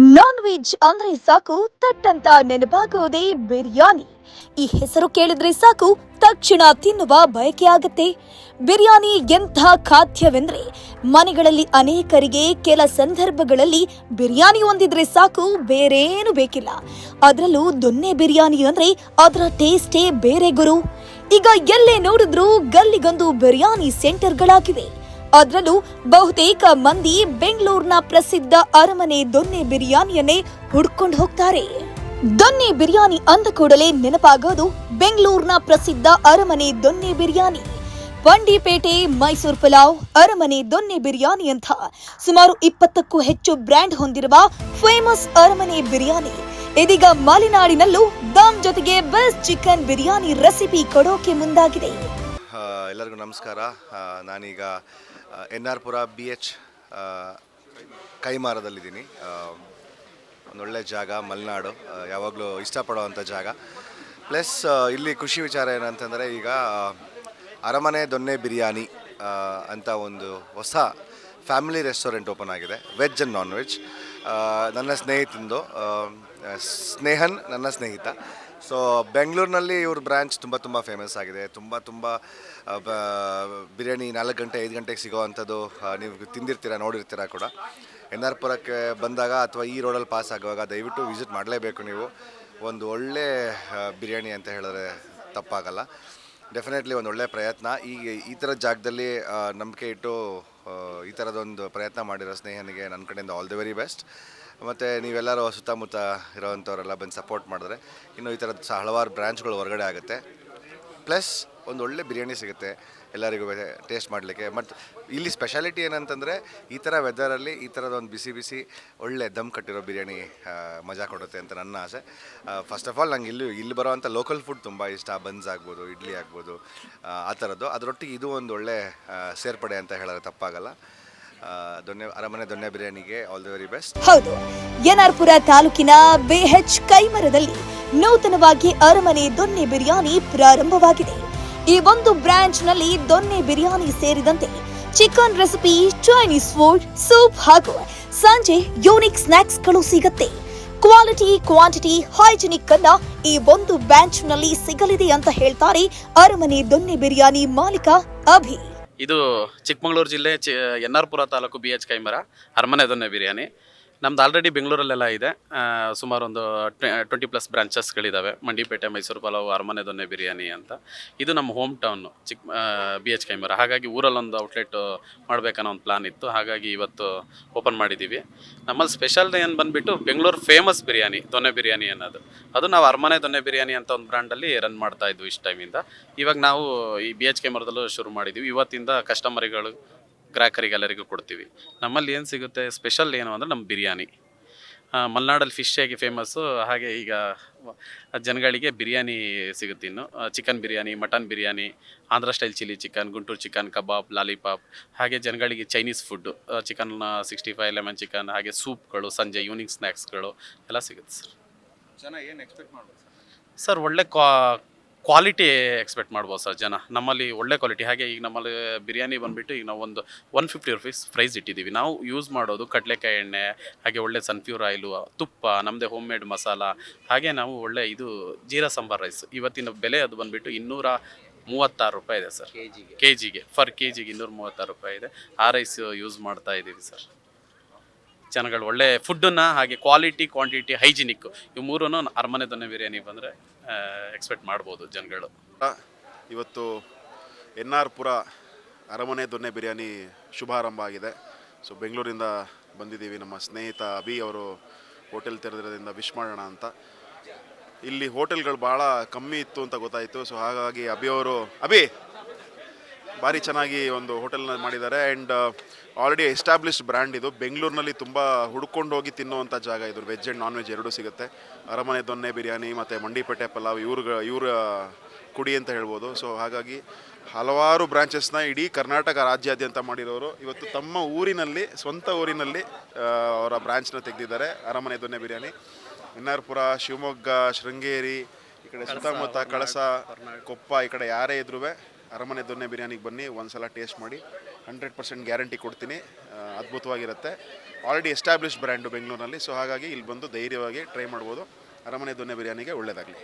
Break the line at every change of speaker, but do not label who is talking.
Non veg ಅಂದ್ರೆ ಸಾಕು, ತಟ್ಟಂತ ನೆನಪಾಗೋದೇ ಬಿರಿಯಾನಿ. ಈ ಹೆಸರು ಕೇಳಿದ್ರೆ ಸಾಕು, ತಕ್ಷಣ ತಿನ್ನುವ ಬಯಕೆ ಆಗುತ್ತೆ. ಬಿರಿಯಾನಿ ಎಂಥ ಖಾದ್ಯವೆಂದ್ರೆ, ಮನೆಗಳಲ್ಲಿ ಅನೇಕರಿಗೆ ಕೆಲ ಸಂದರ್ಭಗಳಲ್ಲಿ ಬಿರಿಯಾನಿ ಒಂದಿದ್ರೆ ಸಾಕು, ಬೇರೇನು ಬೇಕಿಲ್ಲ. ಅದರಲ್ಲೂ ದೊನ್ನೆ ಬಿರಿಯಾನಿ ಅಂದ್ರೆ ಅದರ ಟೇಸ್ಟೇ ಬೇರೆ ಗುರು. ಈಗ ಎಲ್ಲೇ ನೋಡಿದ್ರೂ ಗಲ್ಲಿಗೊಂದು ಬಿರಿಯಾನಿ ಸೆಂಟರ್ಗಳಾಗಿವೆ. ಅದರಲ್ಲೂ ಬಹುತೇಕ ಮಂದಿ ಬೆಂಗಳೂರಿನ ಪ್ರಸಿದ್ಧ ಅರಮನೆ ದೊನ್ನೆ ಬಿರಿಯಾನಿಯನ್ನೇ ಹುಡ್ಕೊಂಡು ಹೋಗ್ತಾರೆ. ದೊನ್ನೆ ಬಿರಿಯಾನಿ ಅಂದ ಕೂಡಲೇ ನೆನಪಾಗೋದು ಬೆಂಗಳೂರಿನ ಪ್ರಸಿದ್ಧ ಅರಮನೆ ದೊನ್ನೆ ಬಿರಿಯಾನಿ. ಬಂಡಿಪೇಟೆ ಮೈಸೂರು ಪಲಾವ್ ಅರಮನೆ ದೊನ್ನೆ ಬಿರಿಯಾನಿ ಅಂತ ಸುಮಾರು ಇಪ್ಪತ್ತಕ್ಕೂ ಹೆಚ್ಚು ಬ್ರ್ಯಾಂಡ್ ಹೊಂದಿರುವ ಫೇಮಸ್ ಅರಮನೆ ಬಿರಿಯಾನಿ. ಇದೀಗ ಮಲೆನಾಡಿನಲ್ಲೂ ದಮ್ ಜೊತೆಗೆ ಬೆಸ್ಟ್ ಚಿಕನ್ ಬಿರಿಯಾನಿ ರೆಸಿಪಿ ಕೊಡೋಕೆ ಮುಂದಾಗಿದೆ.
ಎಲ್ಲರಿಗೂ ನಮಸ್ಕಾರ. ನಾನೀಗ N R Pura B H ಕೈಮಾರದಲ್ಲಿದ್ದೀನಿ. ಒಂದೊಳ್ಳೆ ಜಾಗ, ಮಲೆನಾಡು. ಯಾವಾಗಲೂ ಇಷ್ಟಪಡುವಂಥ ಜಾಗ. ಪ್ಲಸ್ ಇಲ್ಲಿ ಖುಷಿ ವಿಚಾರ ಏನಂತಂದರೆ ಈಗ ಅರಮನೆ ದೊನ್ನೆ ಬಿರಿಯಾನಿ ಅಂತ ಒಂದು ಹೊಸ ಫ್ಯಾಮಿಲಿ ರೆಸ್ಟೋರೆಂಟ್ ಓಪನ್ ಆಗಿದೆ. ವೆಜ್ ಆ್ಯಂಡ್ ನಾನ್ ವೆಜ್ ನನ್ನ ಸ್ನೇಹಿತಂದು ಸ್ನೇಹನ್ ನನ್ನ ಸ್ನೇಹಿತ. ಸೊ ಬೆಂಗಳೂರಿನಲ್ಲಿ ಇವ್ರ ಬ್ರ್ಯಾಂಚ್ ತುಂಬ ತುಂಬ ಫೇಮಸ್ ಆಗಿದೆ. ತುಂಬ ತುಂಬ ಬಿರಿಯಾನಿ ನಾಲ್ಕು ಗಂಟೆ, ಐದು ಗಂಟೆಗೆ ಸಿಗೋ ಅಂಥದ್ದು ನೀವು ತಿಂದಿರ್ತೀರ, ನೋಡಿರ್ತೀರ ಕೂಡ. ಎನ್ ಆರ್ ಪುರಕ್ಕೆ ಬಂದಾಗ ಅಥವಾ ಈ ರೋಡಲ್ಲಿ ಪಾಸ್ ಆಗುವಾಗ ದಯವಿಟ್ಟು ವಿಸಿಟ್ ಮಾಡಲೇಬೇಕು ನೀವು. ಒಂದು ಒಳ್ಳೆ ಬಿರಿಯಾನಿ ಅಂತ ಹೇಳಿದ್ರೆ ತಪ್ಪಾಗಲ್ಲ. ಡೆಫಿನೆಟ್ಲಿ ಒಂದು ಒಳ್ಳೆಯ ಪ್ರಯತ್ನ. ಈ ಈ ಥರ ಜಾಗದಲ್ಲಿ ನಂಬಿಕೆ ಇಟ್ಟು ಈ ಥರದೊಂದು ಪ್ರಯತ್ನ ಮಾಡಿರೋ ಸ್ನೇಹನಿಗೆ ನನ್ನ ಕಡೆಯಿಂದ ಆಲ್ ದಿ ವೆರಿ ಬೆಸ್ಟ್ ಮತ್ತು ನೀವೆಲ್ಲರೂ ಸುತ್ತಮುತ್ತ ಇರೋವಂಥವರೆಲ್ಲ ಬಂದು ಸಪೋರ್ಟ್ ಮಾಡಿದ್ರೆ, ಇನ್ನು ಈ ಥರದ ಹಲವಾರು ಬ್ರ್ಯಾಂಚ್ಗಳು ಹೊರಗಡೆ ಆಗುತ್ತೆ. ಪ್ಲಸ್ ಒಂದು ಒಳ್ಳೆ ಬಿರಿಯಾನಿ ಸಿಗುತ್ತೆ ಎಲ್ಲರಿಗೂ ಟೇಸ್ಟ್ ಮಾಡಲಿಕ್ಕೆ. ಮತ್ತು ಇಲ್ಲಿ ಸ್ಪೆಷಾಲಿಟಿ ಏನಂತಂದರೆ ಈ ಥರ ವೆದರಲ್ಲಿ ಈ ಥರದ ಒಂದು ಬಿಸಿ ಬಿಸಿ ಒಳ್ಳೆ ದಮ್ ಕಟ್ಟಿರೋ ಬಿರಿಯಾನಿ ಮಜಾ ಕೊಡುತ್ತೆ ಅಂತ ನನ್ನ ಆಸೆ. ಫಸ್ಟ್ ಆಫ್ ಆಲ್ ನಂಗೆ ಇಲ್ಲಿ ಇಲ್ಲಿ ಬರೋವಂಥ ಲೋಕಲ್ ಫುಡ್ ತುಂಬ ಇಷ್ಟ. ಬನ್ಸ್ ಆಗ್ಬೋದು ಇಡ್ಲಿ ಆಗ್ಬೋದು ಆ, ಥರದ್ದು. ಅದರೊಟ್ಟಿಗೆ ಇದು ಒಂದು ಒಳ್ಳೆ ಸೇರ್ಪಡೆ ಅಂತ ಹೇಳಿದ್ರೆ ತಪ್ಪಾಗಲ್ಲ. ದೊಣ್ಣೆ ಅರಮನೆ ದೊಣ್ಣೆ ಬಿರಿಯಾನಿಗೆ ಆಲ್ ದಿ ವೆರಿ ಬೆಸ್ಟ್
ಹೌದು ಎನ್ಆರ್ಪುರ ತಾಲೂಕಿನ ಬೇಹೆಚ್ ಕೈಮರದಲ್ಲಿ ನೂತನವಾಗಿ ಅರಮನೆ ದೊನ್ನೆ ಬಿರಿಯಾನಿ ಪ್ರಾರಂಭವಾಗಿದೆ. ಈ ಒಂದು ಬ್ರಾಂಚ್ನಲ್ಲಿ ದೊನ್ನೆ ಬಿರಿಯಾನಿ ಸೇರಿದಂತೆ chicken recipe, Chinese food, soup ಹಾಗೂ ಸಂಜೆ ಯೂನಿಕ್ ಸ್ನಾಕ್ಸ್ಗಳು ಸಿಗುತ್ತೆ. ಕ್ವಾಲಿಟಿ, ಕ್ವಾಂಟಿಟಿ, ಹೈಜಿನಿಕ್ ಅನ್ನ ಈ ಒಂದು ಬ್ಯಾಂಚ್ನಲ್ಲಿ ಸಿಗಲಿದೆ ಅಂತ ಹೇಳ್ತಾರೆ ಅರಮನೆ ದೊನ್ನೆ ಬಿರಿಯಾನಿ ಮಾಲೀಕ ಅಭಿ.
ಇದು ಚಿಕ್ಕಮಗಳೂರು ಜಿಲ್ಲೆ ಎನ್ ಆರ್ ಪುರ ತಾಲೂಕು ಬಿ ಎಚ್ ಕೈಮರ, ಅರಮನೆ ದೊನ್ನೆ ಬಿರಿಯಾನಿ. ನಮ್ದು ಆಲ್ರೆಡಿ ಬೆಂಗಳೂರಲ್ಲೆಲ್ಲ ಇದೆ. ಸುಮಾರು ಒಂದು ಟ್ವೆಂಟಿ ಪ್ಲಸ್ ಬ್ರಾಂಚಸ್ಗಳಿದ್ದಾವೆ ಮಂಡಿಪೇಟೆ ಮೈಸೂರು ಪಲಾವ್, ಅರಮನೆ ದೊನ್ನೆ ಬಿರಿಯಾನಿ ಅಂತ. ಇದು ನಮ್ಮ home town Chikka B H Kaimara ಹಾಗಾಗಿ ಊರಲ್ಲೊಂದು ಔಟ್ಲೆಟ್ ಮಾಡಬೇಕನ್ನೋ ಒಂದು ಪ್ಲಾನ್ ಇತ್ತು. ಹಾಗಾಗಿ ಇವತ್ತು ಓಪನ್ ಮಾಡಿದ್ದೀವಿ ನಮ್ಮಲ್ಲಿ ಸ್ಪೆಷಲ್ ಏನು ಬಂದುಬಿಟ್ಟು ಬೆಂಗಳೂರು ಫೇಮಸ್ ಬಿರಿಯಾನಿ, ದೊನ್ನೆ ಬಿರಿಯಾನಿ ಅನ್ನೋದು. ಅದು ನಾವು ಅರಮನೆ ದೊನ್ನೆ ಬಿರಿಯಾನಿ ಅಂತ ಒಂದು ಬ್ರ್ಯಾಂಡಲ್ಲಿ ರನ್ ಮಾಡ್ತಾ ಇದ್ವಿ ಇಷ್ಟು ಟೈಮಿಂದ ಇವಾಗ ನಾವು ಈ ಬಿ ಎಚ್ ಕೆಮರದಲ್ಲೂ ಶುರು ಮಾಡಿದ್ದೀವಿ ಇವತ್ತಿಂದ ಕಸ್ಟಮರಿಗಳು ಗ್ರಾಹಕರಿಗೆಲ್ಲರಿಗೂ ಕೊಡ್ತೀವಿ. ನಮ್ಮಲ್ಲಿ ಏನು ಸಿಗುತ್ತೆ ಸ್ಪೆಷಲ್ ಏನು ಅಂದರೆ ನಮ್ಮ ಬಿರಿಯಾನಿ. ಮಲೆನಾಡಲ್ಲಿ ಫಿಶ್ ಆಗಿ ಫೇಮಸ್ಸು ಹಾಗೆ ಈಗ ಜನಗಳಿಗೆ ಬಿರಿಯಾನಿ ಸಿಗುತ್ತೆ ಇನ್ನು. Chicken biryani mutton biryani Andhra style chilli chicken Guntur chicken kebab lollipop ಹಾಗೆ ಜನಗಳಿಗೆ Chinese food chicken sixty five lemon chicken ಹಾಗೆ ಸೂಪ್ಗಳು ಸಂಜೆ ಈವ್ನಿಂಗ್ ಸ್ನ್ಯಾಕ್ಸ್ಗಳು ಎಲ್ಲ ಸಿಗುತ್ತೆ ಸರ್
ಜನ ಏನು ಎಕ್ಸ್ಪೆಕ್ಟ್ ಮಾಡ್ಬೋದು ಸರ್
ಸರ್ ಒಳ್ಳೆ ಕ್ವಾ ಕ್ವಾಲಿಟಿ ಎಕ್ಸ್ಪೆಕ್ಟ್ ಮಾಡ್ಬೋದು ಸರ್ ಜನ. ನಮ್ಮಲ್ಲಿ ಒಳ್ಳೆ ಕ್ವಾಲಿಟಿ ಹಾಗೆ ಈಗ ನಮ್ಮಲ್ಲಿ ಬಿರಿಯಾನಿ ಬಂದುಬಿಟ್ಟು ಈಗ ನಾವು ಒಂದು ಒನ್ ಫಿಫ್ಟಿ ರುಪೀಸ್ ಪ್ರೈಸ್ ಇಟ್ಟಿದ್ದೀವಿ. ನಾವು ಯೂಸ್ ಮಾಡೋದು ಕಡಲೆಕಾಯಿ ಎಣ್ಣೆ ಹಾಗೆ ಒಳ್ಳೆ ಸನ್ಫ್ಯೂರ್ ಆಯಿಲು ತುಪ್ಪ ನಮ್ಮದೇ ಹೋಮ್ ಮೇಡ್ ಮಸಾಲ ಹಾಗೆ ನಾವು ಒಳ್ಳೆ ಇದು ಜೀರಾ ಸಾಂಬಾರ್ ರೈಸ್ ಇವತ್ತಿನ ಬೆಲೆ ಅದು ಬಂದುಬಿಟ್ಟು ಇನ್ನೂರ ಮೂವತ್ತಾರು ರೂಪಾಯಿ ಇದೆ ಸರ್.
ಕೆ ಜಿಗೆ
ಕೆ ಜಿಗೆ ಫರ್ ಕೆ ಜಿಗೆ ಇನ್ನೂರ ಮೂವತ್ತಾರು ರೂಪಾಯಿ ಇದೆ. ಆ ರೈಸ್ ಯೂಸ್ ಮಾಡ್ತಾ ಇದ್ದೀವಿ ಸರ್. ಜನಗಳು, ಒಳ್ಳೆ ಫುಡ್ಡನ್ನು ಹಾಗೆ ಕ್ವಾಲಿಟಿ ಕ್ವಾಂಟಿಟಿ ಹೈಜಿನಿಕ್ ಇವು ಮೂರೂ ಅರಮನೆ ದೊನ್ನೆ ಬಿರಿಯಾನಿ ಬಂದರೆ ಎಕ್ಸ್ಪೆಕ್ಟ್ ಮಾಡ್ಬೋದು ಜನಗಳು.
ಇವತ್ತು ಎನ್ ಆರ್ ಪುರ ಅರಮನೆ ದೊನ್ನೆ ಬಿರಿಯಾನಿ ಶುಭಾರಂಭ ಆಗಿದೆ. ಸೊ ಬೆಂಗಳೂರಿಂದ ಬಂದಿದ್ದೀವಿ ನಮ್ಮ ಸ್ನೇಹಿತ ಅಭಿ ಅವರು ಹೋಟೆಲ್ ತೆರೆದಿರೋದ್ರಿಂದ ವಿಶ್ ಮಾಡೋಣ ಅಂತ. ಇಲ್ಲಿ ಹೋಟೆಲ್ಗಳು ಭಾಳ ಕಮ್ಮಿ ಇತ್ತು ಅಂತ ಗೊತ್ತಾಯಿತು. ಸೊ ಹಾಗಾಗಿ ಅಭಿ ಅವರು, ಅಭಿ! ಭಾರಿ ಚೆನ್ನಾಗಿ ಒಂದು ಹೋಟೆಲ್ನ ಮಾಡಿದ್ದಾರೆ ಆ್ಯಂಡ್ ಆಲ್ರೆಡಿ ಎಸ್ಟಾಬ್ಲಿಷ್ಡ್ ಬ್ರ್ಯಾಂಡ್ ಇದು. ಬೆಂಗಳೂರಿನಲ್ಲಿ ತುಂಬ ಹುಡ್ಕೊಂಡು ಹೋಗಿ ತಿನ್ನುವಂಥ ಜಾಗ ಇದು. ವೆಜ್ ಆ್ಯಂಡ್ ನಾನ್ ವೆಜ್ ಎರಡೂ ಸಿಗುತ್ತೆ. ಅರಮನೆ ದೊನ್ನೆ ಬಿರಿಯಾನಿ ಮತ್ತು ಮಂಡಿಪೇಟೆ ಪಲಾವ್ ಇವ್ರ ಇವ್ರ ಕುಡಿ ಅಂತ ಹೇಳ್ಬೋದು. ಸೊ ಹಾಗಾಗಿ ಹಲವಾರು ಬ್ರಾಂಚಸ್ನ ಇಡೀ ಕರ್ನಾಟಕ ರಾಜ್ಯಾದ್ಯಂತ ಮಾಡಿರೋರು. ಇವತ್ತು ತಮ್ಮ ಊರಿನಲ್ಲಿ ಸ್ವಂತ ಊರಿನಲ್ಲಿ ಅವರ ಬ್ರಾಂಚ್ನ ತೆಗೆದಿದ್ದಾರೆ. ಅರಮನೆ ದೊನ್ನೆ ಬಿರಿಯಾನಿ. ಇನ್ನಾರ್ಪುರ ಶಿವಮೊಗ್ಗ ಶೃಂಗೇರಿ ಈ ಕಡೆ ಸುತ್ತಮುತ್ತ ಕಳಸ ಕೊಪ್ಪ ಈ ಕಡೆ ಯಾರೇ ಇದ್ರೂ ಅರಮನೆ ದೊನ್ನೆ ಬಿರಿಯಾನಿಗೆ ಬನ್ನಿ ಒಂದು ಸಲ ಟೇಸ್ಟ್ ಮಾಡಿ. ಹಂಡ್ರೆಡ್ ಪರ್ಸೆಂಟ್ ಗ್ಯಾರಂಟಿ ಕೊಡ್ತೀನಿ. ಅದ್ಭುತವಾಗಿರುತ್ತೆ. ಆಲ್ರೆಡಿ ಎಸ್ಟಾಬ್ಲಿಷ್ಡ್ ಬ್ರ್ಯಾಂಡು ಬೆಂಗಳೂರಿನಲ್ಲಿ ಸೊ ಹಾಗಾಗಿ ಇಲ್ಲಿ ಬಂದು ಧೈರ್ಯವಾಗಿ ಟ್ರೈ ಮಾಡ್ಬೋದು. ಅರಮನೆ ದೊನ್ನೆ ಬಿರಿಯಾನಿಗೆ ಒಳ್ಳೆಯದಾಗಲಿ